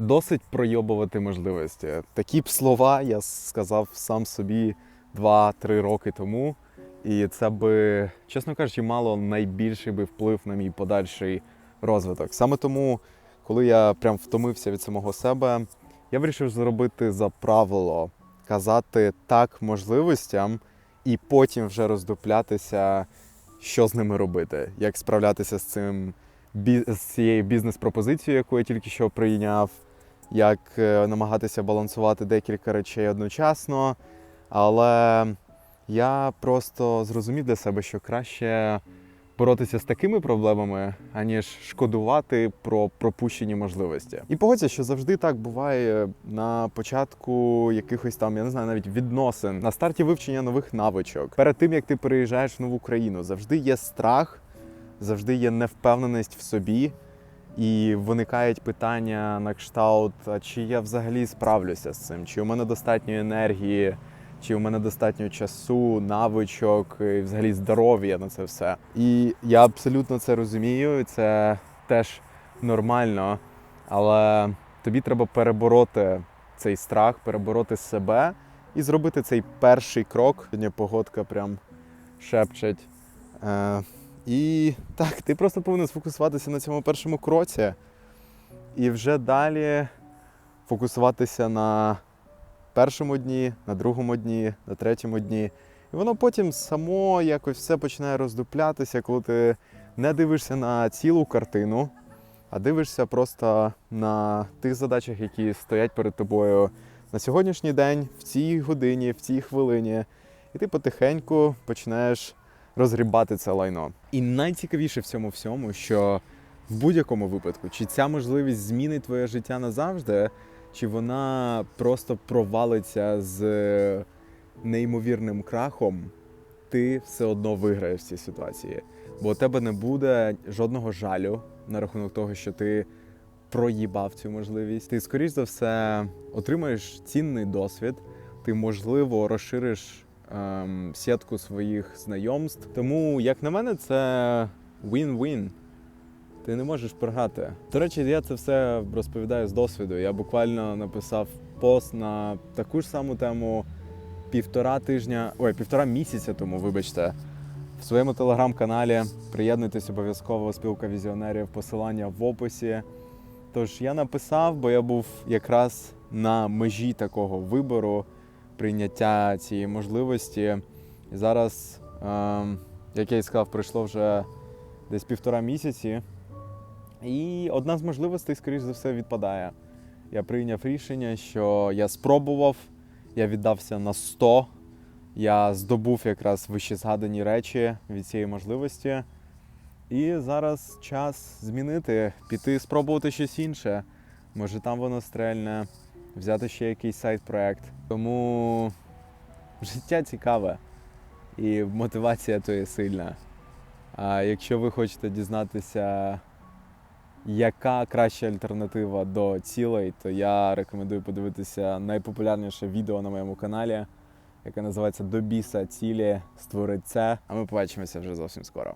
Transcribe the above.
Досить пройобувати можливості. Такі б слова я сказав сам собі 2-3 роки тому. І це би, чесно кажучи, мало найбільший би вплив на мій подальший розвиток. Саме тому, коли я прям втомився від самого себе, я вирішив зробити за правило казати так можливостям і потім вже роздуплятися, що з ними робити, як справлятися з цим з цією бізнес-пропозицією, яку я тільки що прийняв, як е, намагатися балансувати декілька речей одночасно. Але я просто зрозумів для себе, що краще боротися з такими проблемами, аніж шкодувати про пропущені можливості. І погодься, що завжди так буває на початку якихось там, я не знаю, навіть відносин, на старті вивчення нових навичок. Перед тим як ти переїжджаєш в нову країну, завжди є страх, завжди є невпевненість в собі. І виникають питання на кшталт, а чи я взагалі справлюся з цим, чи у мене достатньо енергії, чи у мене достатньо часу, навичок, і взагалі здоров'я на це все. І я абсолютно це розумію, і це теж нормально, але тобі треба перебороти цей страх, перебороти себе і зробити цей перший крок. Сьогодні погодка прям шепчить. І так, ти просто повинен сфокусуватися на цьому першому кроці і вже далі фокусуватися на першому дні, на другому дні, на третьому дні. І воно потім само якось все починає роздуплятися, коли ти не дивишся на цілу картину, а дивишся просто на тих задачах, які стоять перед тобою на сьогоднішній день, в цій годині, в цій хвилині. І ти потихеньку починаєш розгрібати це лайно. І найцікавіше в цьому всьому, що в будь-якому випадку, чи ця можливість змінить твоє життя назавжди, чи вона просто провалиться з неймовірним крахом, ти все одно виграєш в цій ситуації. Бо у тебе не буде жодного жалю на рахунок того, що ти проїбав цю можливість. Ти, скоріш за все, отримаєш цінний досвід, ти, можливо, розшириш ем, сітку своїх знайомств. Тому, як на мене, це win-win. Ти не можеш програти. До речі, я це все розповідаю з досвіду. Я буквально написав пост на таку ж саму тему півтора тижня, ой, півтора місяця тому, вибачте, в своєму телеграм-каналі. Приєднуйтесь обов'язково спілка візіонерів, посилання в описі. Тож я написав, бо я був якраз на межі такого вибору, прийняття цієї можливості. І зараз, ем, як я і сказав, пройшло вже десь півтора місяці. І одна з можливостей, скоріш за все, відпадає. Я прийняв рішення, що я спробував, я віддався на 100, я здобув якраз вище згадані речі від цієї можливості. І зараз час змінити, піти спробувати щось інше. Може там воно стрельне, взяти ще якийсь сайт-проект. Тому життя цікаве і мотивація то є сильна. А якщо ви хочете дізнатися, яка краща альтернатива до цілей, то я рекомендую подивитися найпопулярніше відео на моєму каналі, яке називається До біса цілі створить це. А ми побачимося вже зовсім скоро.